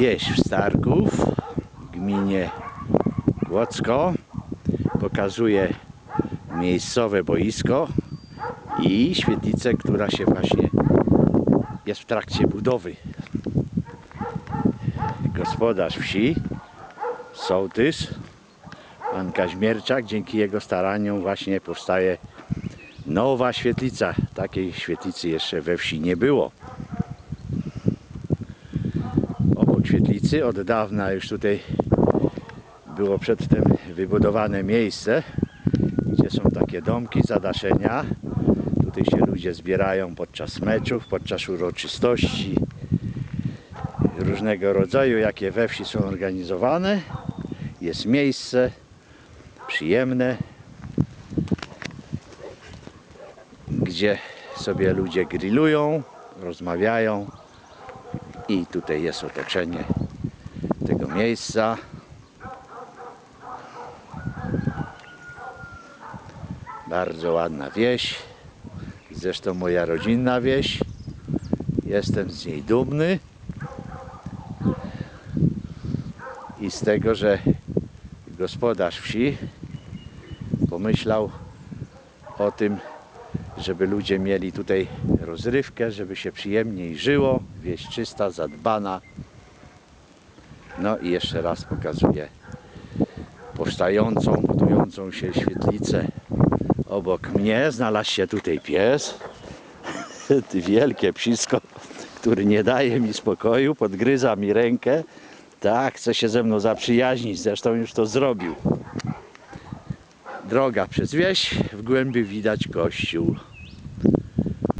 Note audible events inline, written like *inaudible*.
wieś w Starków w gminie Głocko. Pokazuje miejscowe boisko i świetlicę, która się właśnie jest w trakcie budowy. Gospodarz wsi, sołtys, pan Kaźmierczak, dzięki jego staraniom właśnie powstaje nowa świetlica. Takiej świetlicy jeszcze we wsi nie było. Świetlicy od dawna już tutaj było przedtem wybudowane miejsce, gdzie są takie domki, zadaszenia. Tutaj się ludzie zbierają podczas meczów, podczas uroczystości różnego rodzaju, jakie we wsi są organizowane. Jest miejsce przyjemne, gdzie sobie ludzie grillują, rozmawiają i tutaj jest otoczenie tego miejsca. Bardzo ładna wieś. Zresztą moja rodzinna wieś. Jestem z niej dumny. I z tego, że gospodarz wsi pomyślał o tym, żeby ludzie mieli tutaj rozrywkę, żeby się przyjemniej żyło, wieś czysta, zadbana. No i jeszcze raz pokazuję powstającą, budującą się świetlicę. Obok mnie znalazł się tutaj pies, *laughs* wielkie psisko, który nie daje mi spokoju, podgryza mi rękę. Tak, chce się ze mną zaprzyjaźnić, zresztą już to zrobił. Droga przez wieś, w głębi widać kościół.